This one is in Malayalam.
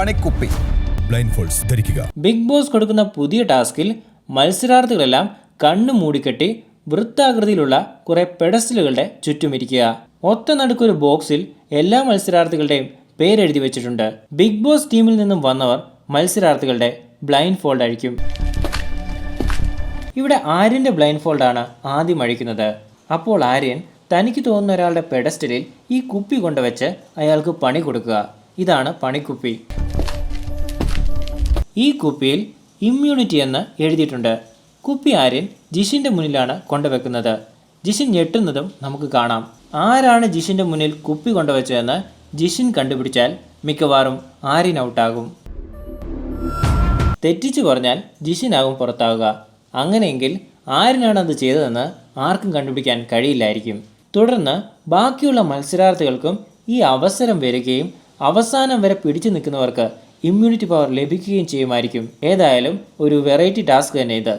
പണിക്കുപ്പി. ബ്ലൈൻഡ് ഫോൾസ് ധരിക്കുക. ബിഗ് ബോസ് കൊടുക്കുന്ന പുതിയ ടാസ്കിൽ മത്സരാർത്ഥികളെല്ലാം കണ്ണു മൂടിക്കെട്ടി വൃത്താകൃതിയിലുള്ള കുറെ പെഡസ്റ്റലുകളുടെ ചുറ്റുമിരിക്കുക ഒത്ത നടുക്കൊരു ബോക്സിൽ എല്ലാ മത്സരാർത്ഥികളുടെയും പേരെഴുതി വെച്ചിട്ടുണ്ട്. ബിഗ് ബോസ് ടീമിൽ നിന്നും വന്നവർ മത്സരാർത്ഥികളുടെ ബ്ലൈൻഡ് ഫോൾഡ് അഴിക്കും ഇവിടെ ആര്യന്റെ ബ്ലൈൻഡ് ഫോൾഡാണ് ആദ്യം അഴിക്കുന്നത്. അപ്പോൾ ആര്യൻ തനിക്ക് തോന്നുന്ന ഒരാളുടെ പെഡസ്റ്റലിൽ ഈ കുപ്പി കൊണ്ടുവച്ച് അയാൾക്ക് പണി കൊടുക്കുക. ഇതാണ് പണിക്കുപ്പി. ഈ കുപ്പിയിൽ ഇമ്മ്യൂണിറ്റി എന്ന് എഴുതിയിട്ടുണ്ട്. കുപ്പി ആര്യൻ ജിഷിന്റെ മുന്നിലാണ് കൊണ്ടുവെക്കുന്നത്. ജിഷിൻ ഞെട്ടുന്നതും നമുക്ക് കാണാം. ആരാണ് ജിഷിന്റെ മുന്നിൽ കുപ്പി കൊണ്ടുവച്ചതെന്ന് ജിഷിൻ കണ്ടുപിടിച്ചാൽ മിക്കവാറും ആര്യൻ ഔട്ടാകും. തെറ്റിച്ചു പറഞ്ഞാൽ ജിഷിനാകും പുറത്താവുക അങ്ങനെയെങ്കിൽ ആരിനാണ് അത് ചെയ്തതെന്ന് ആർക്കും കണ്ടുപിടിക്കാൻ കഴിയില്ലായിരിക്കും. തുടർന്ന് ബാക്കിയുള്ള മത്സരാർത്ഥികൾക്കും ഈ അവസരം വരികയും അവസാനം വരെ പിടിച്ചു നിൽക്കുന്നവർക്ക് ഇമ്മ്യൂണിറ്റി പവർ ലഭിക്കുകയും ചെയ്യുമായിരിക്കും. ഏതായാലും ഒരു വെറൈറ്റി ടാസ്ക് തന്നെ ഇത്